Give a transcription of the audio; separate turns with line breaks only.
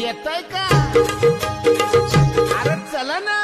येतय का? अरे चला ना.